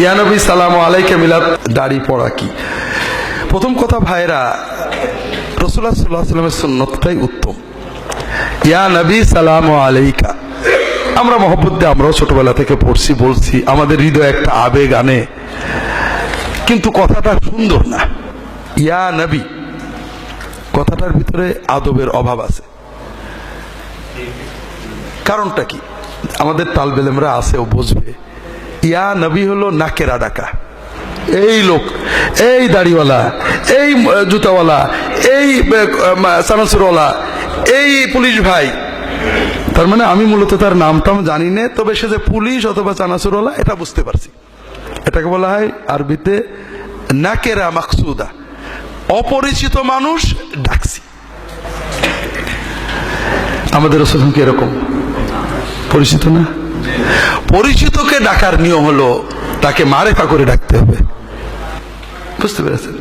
ইয়ানবী সালাম আলাইকে মিলাদ, দাড়ি পড়া কি? প্রথম কথা ভাইরা রসুল্লাহ সাল্লাহ সাল্লামের সুন্নতটাই উত্তম। ইয়া নবী, সালাম আলাইকা। আমরা মহব্বত দিয়ে, আমরাও ছোটবেলা থেকে পড়ছি, বলছি, আমাদের হৃদয় একটা আবেগ আনে। কিন্তু কথাটা সুন্দর না। ইয়া নবী, কথাটার ভিতরে আদবের অভাব আছে। কারণটা কি? আমাদের তালবেলেমরা আছে, ও বুঝবে। ইয়া নবী হলো নাকেরা ডাকা এই লোক, এই দাড়িওয়ালা, এই জুতাওয়ালা, এই সানাসুরওয়ালা, এই পুলিশ ভাই। তার মানে আমি মূলত তার নামটাম জানি না, তবে সে যে পুলিশ অথবা চানাচুরওয়ালা এটা বুঝতে পারছি। এটাকে বলা হয় আরবিতে নাকেরা মাকসুদা। অপরিচিত মানুষ ডাকছি। আমাদের রসুল কি এরকম? পরিচিত না? পরিচিতকে ডাকার নিয়ম হলো তাকে মারেফা করে ডাকতে হবে। বুঝতে পেরেছেন?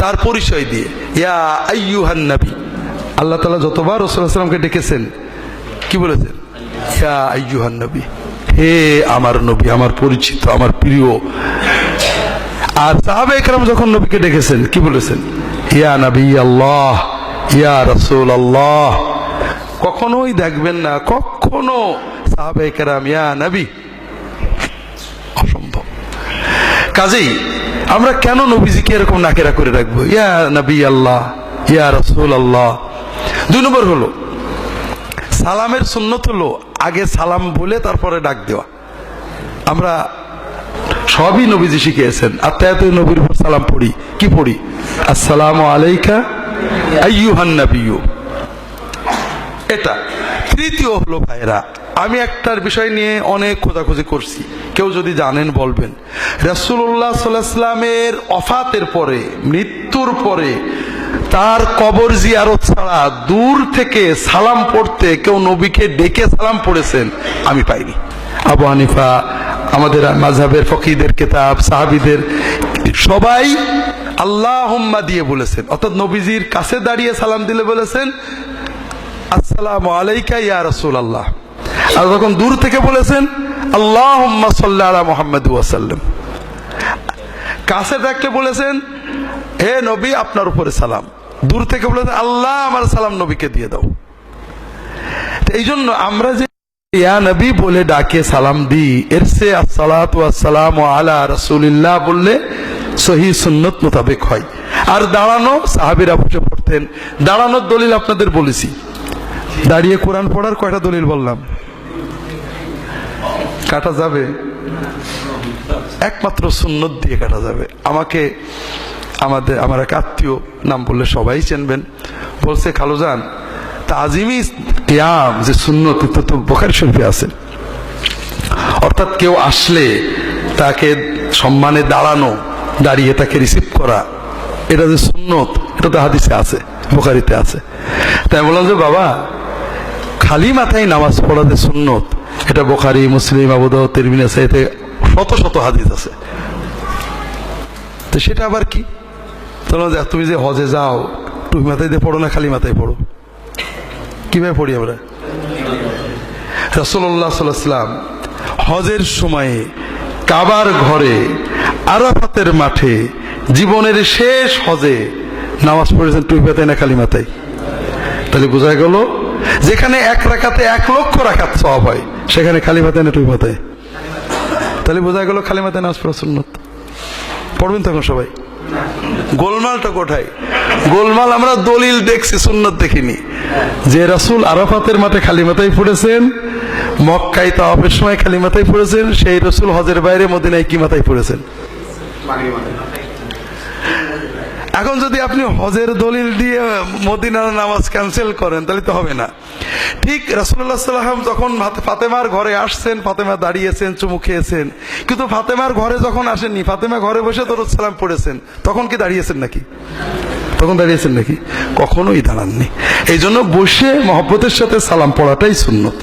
তার পরিচয় দিয়ে, ইয়া আইয়ুহান নবী। আল্লাহ তালা যতবার রসুলামকে ডেকেছেন, কি বলেছেন? ইয়া আইয়ুহান নবী, হে আমার নবী, আমার পরিচিত, আমার প্রিয়। আর সাহাবে একরাম যখন নবীকে ডেকেছেন, কি বলেছেন? ইয়া নবী আল্লাহ ইয়া রসুল আল্লাহ কখনোই দেখবেন না, কখনো সাহাবে একরাম, ইয়া নবী কাজেই আমরা কেন নবীজিকে এরকম নাকেরা করে রাখব? ইয়া নবী আল্লাহ, ইয়া রসুল আল্লাহ। দুই নম্বর হলো, সালামের সুন্নত হলো আগে সালাম বলে তারপরে ডাক দেওয়া। আমরা সবই নবীজি শিখিয়েছেন আত্মায়াত নবীর উপর সালাম পড়ি। কি পড়ি? আসসালামু আলাইকা আইয়ুহান নাবিয়্যু। এটা। তৃতীয় হলো ভাইরা আমি একটার বিষয় নিয়ে অনেক খোঁজাখুঁজি করছি। কেউ যদি জানেন বলবেন। রাসূলুল্লাহ সাল্লামের অফাতের পরে, মৃত্যুর পরে, তার কবর জিয়ারত ছাড়া দূর থেকে সালাম পড়তে কেউ নবীকে ডেকে সালাম পড়েছেন, আমি পাইনি। আবু হানিফা, আমাদের মাঝহাবের ফকিদের কেতাব, সাহাবিদের, সবাই আল্লাহ দিয়ে বলেছেন। অর্থাৎ নবীজির কাছে দাঁড়িয়ে সালাম দিলে বলেছেন, আসসালামু আলাইকা ইয়া রাসূল আল্লাহ আর যখন দূর থেকে বলেছেন আল্লাহ সাল্লাহ মোহাম্মদ ওয়াসাল্লাম কাছে থাকলে বলেছেন, হে নবী, আপনার উপরে সালাম। দূর থেকে বলেছেন, আল্লাহ, আমার সালাম নবীকে দিয়ে দাও। এই জন্য আমরা যে ইয়া নবী বলে ডাকে সালাম দিই, এর সে আসসালাতু আসসালাম আলা রাসূলিল্লাহ বললে সহি সুন্নত মোতাবেক হয়। আর দাঁড়ানো, সাহাবীরা বসে পড়তেন, দাঁড়ানোর দলিল আপনাদের বলেছি। দাঁড়িয়ে কোরআন পড়ার কয়টা দলিল বললাম? কাটা যাবে। একমাত্র সুন্নত দিয়ে কাটা যাবে। আমাকে, আমাদের, আমার এক আত্মীয়, নাম বললে সবাই চিনবেন। বলছে, খালুজান, তাজিমি কিয়াম যে সুন্নত তো বোখারি শরীফে আছে। অর্থাৎ কেউ আসলে তাকে সম্মানে দাঁড়ানো, দাঁড়িয়ে তাকে রিসিভ করা, এটা যে সুন্নত, এটা তো হাদিসে আছে, বোখারিতে আছে। তাই বললাম যে, বাবা, খালি মাথায় নামাজ পড়া যে সুন্নত এটা বোখারি, মুসলিম আবুদ তিরমিন এতে শত শত হাদিস আছে। তো সেটা আবার কি? তুমি যে হজে যাও টুপি মাথায় দিয়ে পড়ো না খালি মাথায় পড়ো? কীভাবে পড়ি আমরা? রসল্লাহ সাল্লাম হজের সময়ে কাবার ঘরে, আরাফাতের মাঠে, জীবনের শেষ হজে নামাজ পড়েছেন টুপি মাথায় না খালি মাথায়? তাহলে বোঝা গেল, যেখানে এক রাখাতে এক লক্ষ রাখাত সব হয় সেখানে খালি মাথায় না টুপি মাথায়? তাহলে বোঝা গেল খালি মাথায় নাচ পড়া সুন্নত পড়বেন তখন সবাই? গোলমালটা কোথায়? গোলমাল আমরা দলিল দেখছি, সুন্নত দেখিনি। যে রাসূল আরাফাতের মাঠে খালি মাথায় পড়েছেন, মক্কায় তাওয়াফের সময় খালি মাথায় পড়েছেন, সেই রসুল হজের বাইরে মদিনায় কি মাথায় পড়েছেন? এখন যদি আপনি হজের দলিল দিয়ে মদিনার নামাজ ক্যান্সেল করেন, তাহলে তো হবে না। ঠিক রাসুল্লাহ সাল্লাম যখন ফাতেমার ঘরে আসছেন, ফাতেমা দাঁড়িয়েছেন, চুমু খেয়েছেন, কিন্তু ফাতেমার ঘরে যখন আসেননি, ফাতেমা ঘরে বসে দরুদ সালাম পড়েছেন, তখন কি দাঁড়িয়েছেন নাকি? তখন দাঁড়িয়েছেন নাকি? কখনোই দাঁড়াননি। এই জন্য বসে মহব্বতের সাথে সালাম পড়াটাই সুন্নত।